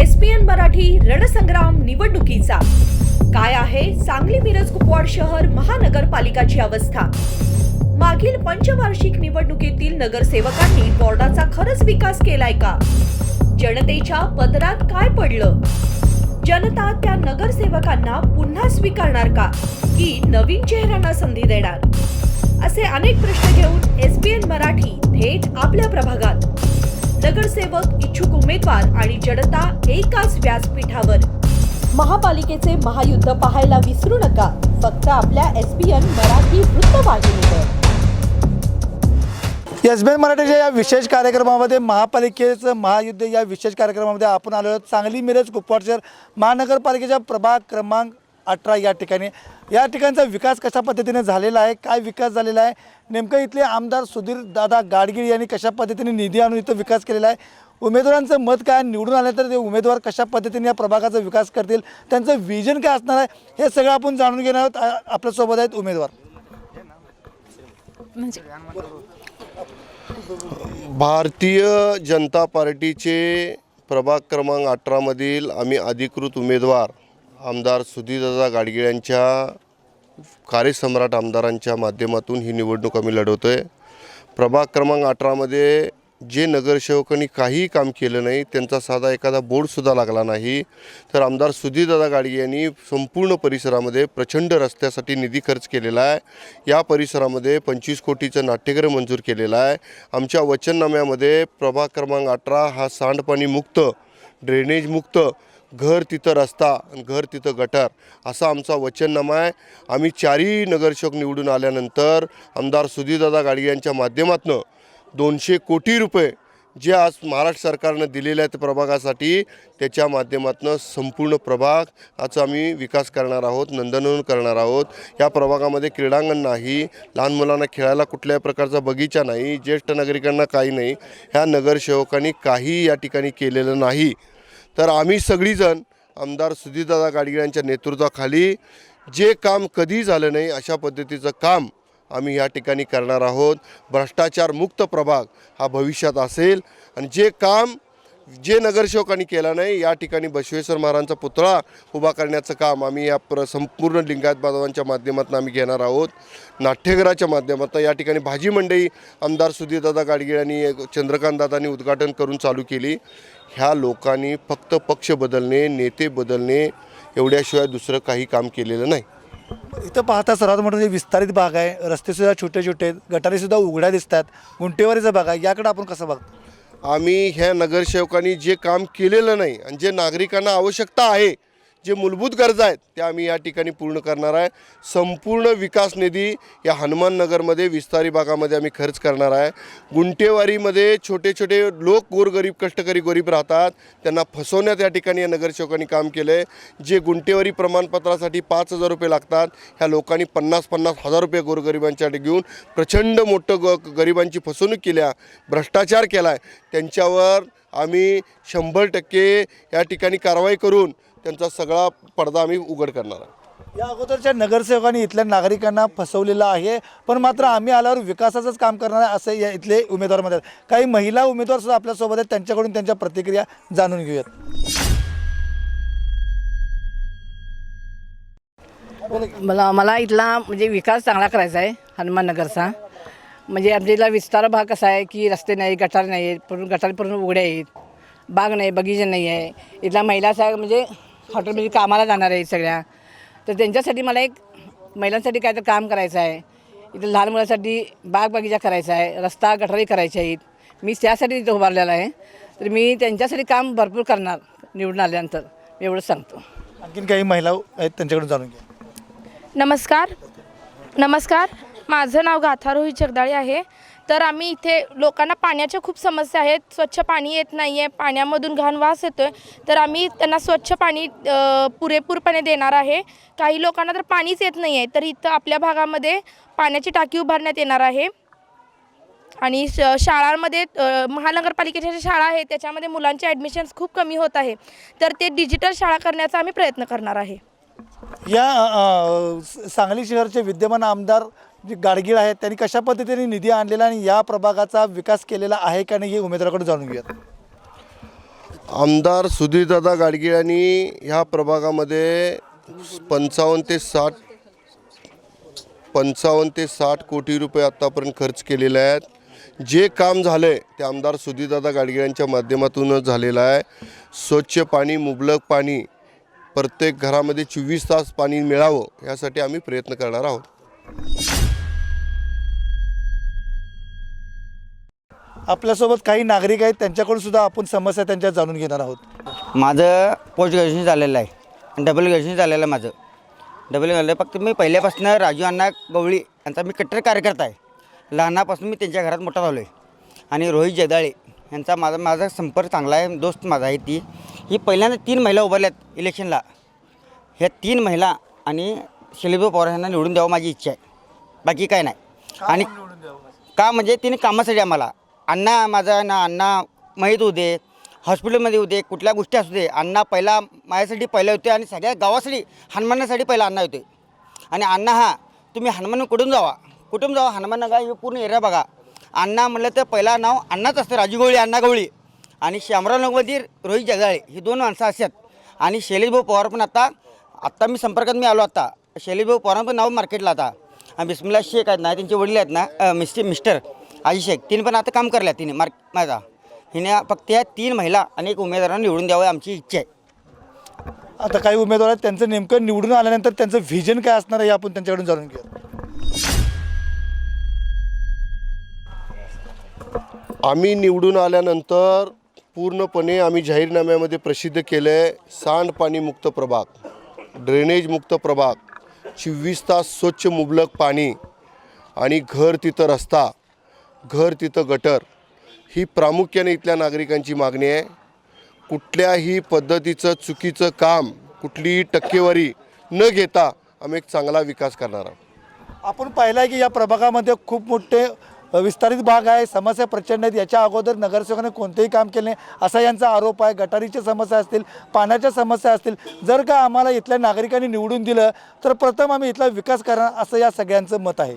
ESPN Marathi रणसंग्राम निवडणुकीचा. काय आहे सांगली मिरज कुपवाड शहर महानगरपालिकाची अवस्था? मागील पंचवार्षिक निवडणुकीतील नगरसेवकांनी वॉर्डाचा खरंच विकास केलाय का? जनतेच्या पदरात काय पडलं? जनता त्या नगरसेवकांना पुन्हा स्वीकारणार का? की नवीन चेहऱ्यांना संधी देणार? असे अनेक प्रश्न घेऊन एसपीएन मराठी थेट आपल्या प्रभागात. नगरसेवक इच्छुक उमेदवार आणि जनता एकाच व्यासपीठावर. महापालिकेचे महायुद्ध पाहायला विसरू नका फक्त आपल्या एसबीएन मराठी वृत्तवाहिनीवर एस बी एन मराठीच्या या विशेष कार्यक्रमामध्ये महापालिकेचं महायुद्ध या विशेष कार्यक्रमामध्ये आपण आलो आहोत. सांगली मिरज कुपवाड शहर महानगरपालिकेच्या प्रभाग क्रमांक अठरा या ठिकाणी. या ठिकाणचा विकास कशा पद्धतीने झालेला आहे? काय विकास झालेला आहे? नेमकं इथले आमदार सुधीर दादा गाडगिळ यांनी कशा पद्धतीने निधी आणून इथं विकास केलेला आहे? उमेदवारांचं मत काय? निवडून आलं तर ते उमेदवार कशा पद्धतीने या प्रभागाचा विकास करतील? त्यांचं विजन काय असणार आहे? हे सगळं आपण जाणून घेणार आहोत. आपल्यासोबत आहेत उमेदवार. म्हणजे भारतीय जनता पार्टीचे प्रभाग क्रमांक अठरामधील आम्ही अधिकृत उमेदवार आमदार सुधीरदादा गाडगीळ यांच्या कार्यसम्राट आमदारांच्या माध्यमातून ही निवडणूक आम्ही लढवतो आहे प्रभाग क्रमांक अठरामध्ये जे नगरसेवकांनी काहीही काम केलं नाही त्यांचा साधा एखादा बोर्डसुद्धा लागला नाही तर आमदार सुधीरदादा गाडगे यांनी संपूर्ण परिसरामध्ये प्रचंड रस्त्यासाठी निधी खर्च केलेला आहे. या परिसरामध्ये पंचवीस कोटीचं नाट्यगृह मंजूर केलेलं आहे. आमच्या वचननाम्यामध्ये प्रभाग क्रमांक अठरा हा सांडपाणी मुक्त ड्रेनेज मुक्त घर तिथं रस्ता आणि घर तिथं गटार असा आमचा वचननामा आहे. आम्ही चारही नगरसेवक निवडून आल्यानंतर आमदार सुधीरदादा गाडगे यांच्या माध्यमातून दोनशे कोटी रुपये जे आज महाराष्ट्र सरकारनं दिलेले आहेत प्रभागासाठी त्याच्या माध्यमातून संपूर्ण प्रभागाचा आम्ही विकास करणार आहोत नंदनवन करणार आहोत. या प्रभागामध्ये क्रीडांगण नाही लहान मुलांना खेळायला कुठल्याही प्रकारचा बगीचा नाही ज्येष्ठ नागरिकांना काही नाही. ह्या नगरसेवकांनी काही या ठिकाणी केलेलं नाही. तर आम्ही सगळीजण आमदार सुधीरदादा गाडगे यांच्या नेतृत्वाखाली जे काम कधी झालं नाही अशा पद्धतीचं काम आम्ही या ठिकाणी करणार आहोत. भ्रष्टाचार मुक्त प्रभाग हा भविष्यात असेल आणि जे काम जे नगरसेवकांनी केला नाही या ठिकाणी बसवेश्वर महाराजांचा पुतळा उभा करण्याचं काम आम्ही या प्र संपूर्ण लिंगायत बांधवांच्या माध्यमातून आम्ही घेणार आहोत. नाट्यघराच्या माध्यमातून या ठिकाणी भाजी मंडई आमदार सुधीरदादा गाडगे यांनी चंद्रकांतदादांनी उद्घाटन करून चालू केली. ह्या लोकांनी फक्त पक्ष बदलणे नेते बदलणे एवढ्याशिवाय दुसरं काही काम केलेलं नाही. इथं पाहता सर्वात मोठं जे विस्तारित भाग आहे रस्तेसुद्धा छोटे छोटे गटारीसुद्धा उघड्या दिसतात गुंटेवारीचा भाग आहे याकडे आपण कसं बघतो? आम्ही ह्या नगरसेवकांनी जे काम केलेलं नाही आणि जे नागरिकांना आवश्यकता आहे जे मूलभूत गरजा आहेत त्या आम्ही या ठिकाणी पूर्ण करणार आहे. संपूर्ण विकास निधी या हनुमान नगरमध्ये विस्तारी भागामध्ये आम्ही खर्च करणार आहे. गुंटेवारीमध्ये छोटे छोटे लोक गोरगरीब कष्टकरी गरीब राहतात. त्यांना फसवण्यात या ठिकाणी या नगरसेवकांनी काम केलं आहे जे गुंटेवारी प्रमाणपत्रासाठी पाच हजार रुपये लागतात ह्या लोकांनी पन्नास पन्नास हजार रुपये गोरगरिबांच्यासाठी घेऊन प्रचंड मोठं ग गरिबांची फसवणूक केल्या भ्रष्टाचार केला आहे त्यांच्यावर आम्ही शंभर टक्के या ठिकाणी कारवाई करून त्यांचा सगळा पडदा आम्ही उघड करणार आहे या अगोदरच्या नगरसेवकांनी इथल्या नागरिकांना फसवलेलं आहे पण मात्र आम्ही आल्यावर विकासाचंच काम करणार आहे असं या इथले उमेदवार म्हणतात. काही महिला उमेदवार सुद्धा आपल्यासोबत आहेत त्यांच्याकडून त्यांच्या प्रतिक्रिया जाणून घेऊयात. मला मला इथला म्हणजे विकास चांगला करायचा आहे हनुमान नगरचा. म्हणजे आमच्या इथला विस्तार भाग कसा आहे की रस्ते नाही गटार नाही आहेत पूर्ण गटार पूर्ण उघडे आहेत बाग नाही बगीचा नाही आहे. इथला महिला सा म्हणजे हॉटेलमध्ये कामाला जाणार आहेत सगळ्या. तर त्यांच्यासाठी मला एक महिलांसाठी काय तर काम करायचं आहे. इथं लहान मुलांसाठी बाग बगीचा करायचा आहे रस्ता गटारी करायचे आहेत. मी त्यासाठी इथं उभारलेला आहे. तर मी त्यांच्यासाठी काम भरपूर करणार निवडून आल्यानंतर. मी एवढंच सांगतो. आणखीन काही महिला आहेत त्यांच्याकडून जाणून घ्या. नमस्कार. नमस्कार. माझं नाव गाथा रोहित जगदाळे आहे. तर आम्ही इथे लोकांना पाण्याच्या खूप समस्या आहेत. स्वच्छ पाणी येत नाही आहे पाण्यामधून घाण वास येतो आहे तर आम्ही त्यांना स्वच्छ पाणी पुरेपूरपणे देणार आहे. काही लोकांना तर पाणीच येत नाही आहे तर इथं आपल्या भागामध्ये पाण्याची टाकी उभारण्यात येणार आहे. आणि श शाळांमध्ये महानगरपालिकेच्या ज्या शाळा आहेत त्याच्यामध्ये मुलांचे ॲडमिशन्स खूप कमी होत आहे. तर ते डिजिटल शाळा करण्याचा आम्ही प्रयत्न करणार आहे. या सांगली शहरचे विद्यमान आमदार जे गाडगीळ आहेत त्यांनी कशा पद्धतीने निधी आणलेला आणि या प्रभागाचा विकास केलेला आहे का नाही हे उमेदवाराकडे जाणून घेऊयात. आमदार सुधीरदादा गाडगीळ यांनी ह्या प्रभागामध्ये पंचावन्न ते साठ पंचावन्न ते साठ कोटी रुपये आत्तापर्यंत खर्च केलेले आहेत. जे काम झालं आहे ते आमदार सुधीरदादा गाडगिळांच्या माध्यमातूनच झालेलं आहे. स्वच्छ पाणी मुबलक पाणी प्रत्येक घरामध्ये चोवीस तास पाणी मिळावं यासाठी आम्ही प्रयत्न करणार आहोत. आपल्यासोबत काही नागरिक आहेत त्यांच्याकडून सुद्धा आपण समस्या त्यांच्या जाणून घेणार आहोत. माझं पोस्ट ग्रॅज्युएशन झालेलं आहे डबल ग्रॅज्युएशन झालेलं आहे माझं. डबल झालं फक्त मी पहिल्यापासून राजू अण्णा गवळी यांचा मी कट्टर कार्यकर्ता आहे. लहानापासून मी त्यांच्या घरात मोठा झालो आहे आणि रोहित जगदाळे यांचा माझा माझा संपर्क चांगला आहे दोस्त माझा आहे ती. ही पहिल्यांदा तीन महिला उभारल्यात इलेक्शनला. ह्या तीन महिला आणि शैलेबा पवार यांना निवडून द्यावं माझी इच्छा आहे. बाकी काय नाही. आणि का म्हणजे तिने कामासाठी आम्हाला अण्णा माझा ना अण्णा माहीत होते हॉस्पिटलमध्ये होते कुठल्या गोष्टी असू दे अण्णा पहिला माझ्यासाठी पहिला होते आणि सगळ्या गावासाठी हनुमानासाठी पहिला अण्णा होते. आणि अण्णा हा तुम्ही हनुमान कुठून जावा. कुठून जावा? हनुमान नगर हे पूर्ण एरिया बघा. अण्णा म्हणलं तर पहिला नाव अण्णाच असतं राजू गवळी अण्णा गवळी. आणि श्यामराव नगरमध्ये रोहित जगाळे ही दोन माणसं असतात. आणि शैलेशभाऊ पवार पण आता आत्ता मी संपर्कात मी आलो आता. शैलेशभाऊ पवार पण नाव मार्केटला आता. बिस्मिल्ला शेख आहेत ना त्यांचे वडील आहेत ना मिस्टर मिस्टर. आजी शेख तिने पण आता काम करल्या तिने. मार्क माझा. हिने फक्त या तीन महिला आणि एक उमेदवारांना निवडून द्यावं आमची इच्छा आहे. आता काही उमेदवार आहेत त्यांचं नेमकं निवडून आल्यानंतर त्यांचं व्हिजन काय असणार आहे हे आपण त्यांच्याकडून जाणून घेऊ आम्ही निवडून आल्यानंतर पूर्णपणे आम्ही जाहीरनाम्यामध्ये प्रसिद्ध केलं आहे सांडपाणीमुक्त प्रभाग ड्रेनेजमुक्त प्रभाग चोवीस तास स्वच्छ मुबलक पाणी आणि घर तिथं रस्ता घर तिथं गटर. ही प्रामुख्याने इथल्या नागरिकांची मागणी आहे. कुठल्याही पद्धतीचं चुकीचं काम कुठलीही टक्केवारी न घेता आम्ही एक चांगला विकास करणार आहोत. आपण पाहिलं आहे की या प्रभागामध्ये खूप मोठे विस्तारित भाग आहे. समस्या प्रचंड आहेत. याच्या अगोदर नगरसेवकाने कोणतेही काम केले नाही. असा यांचा आरोप आहे. गटारीच्या समस्या असतील पाण्याच्या समस्या असतील जर का आम्हाला इथल्या नागरिकांनी निवडून दिलं तर प्रथम आम्ही इथला विकास करणार असं या सगळ्यांचं मत आहे.